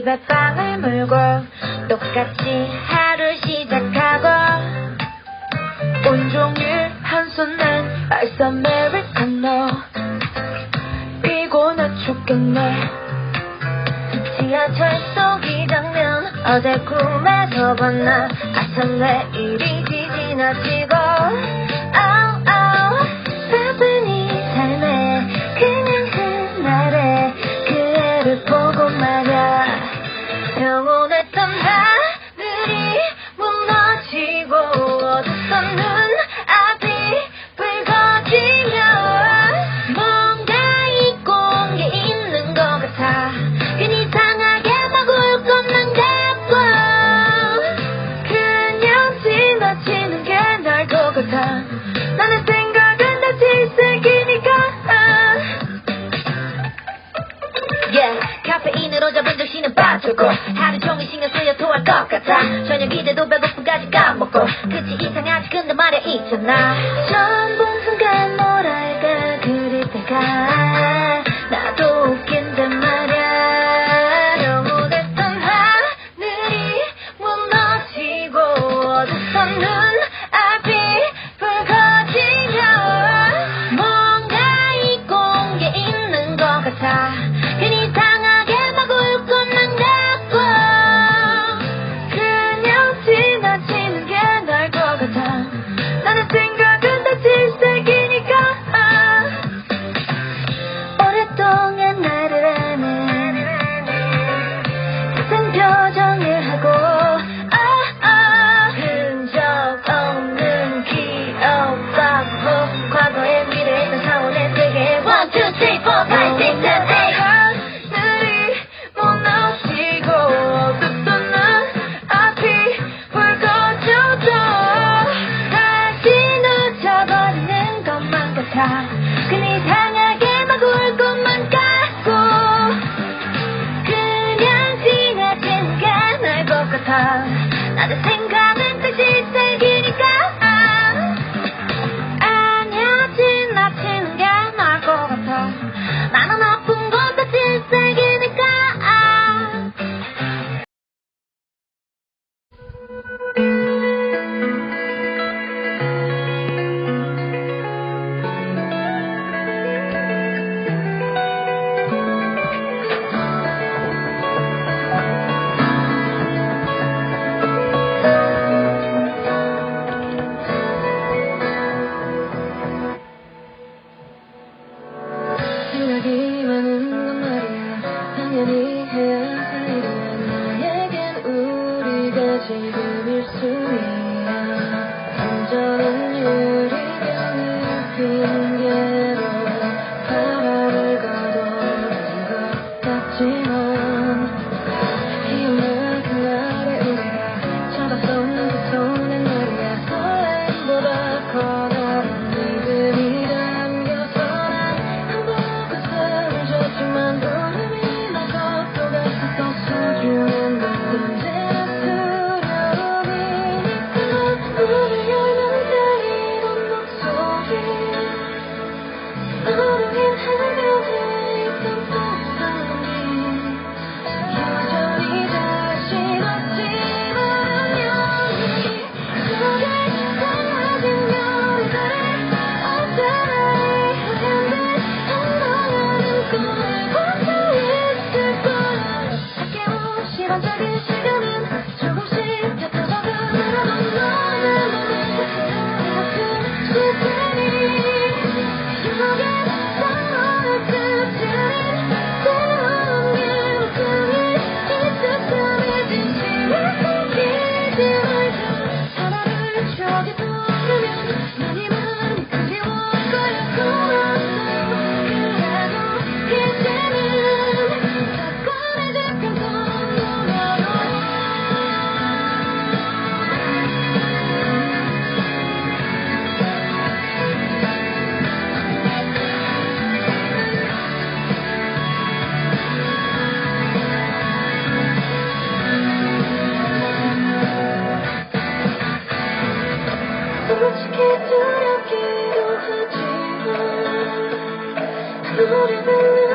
집에 빵을 물고 똑같이 하루 시작하고 온종일 한 손엔 아이스 아메리카노 피곤해 죽겠네. 지하철 속이 장면 어제 꿈에서 봤나. 아참 내일이 지나치고 그치 이상하지 근데 말야 있잖아 처음 본 순간 뭐랄까? 그릴 때가 나도 웃긴단 말야. 영원했던 하늘이 무너지고 어디서 time. Now the things 당연히 해야 할 일이야 나에겐 우리가 지금일 뿐이야 완전한 Thank you.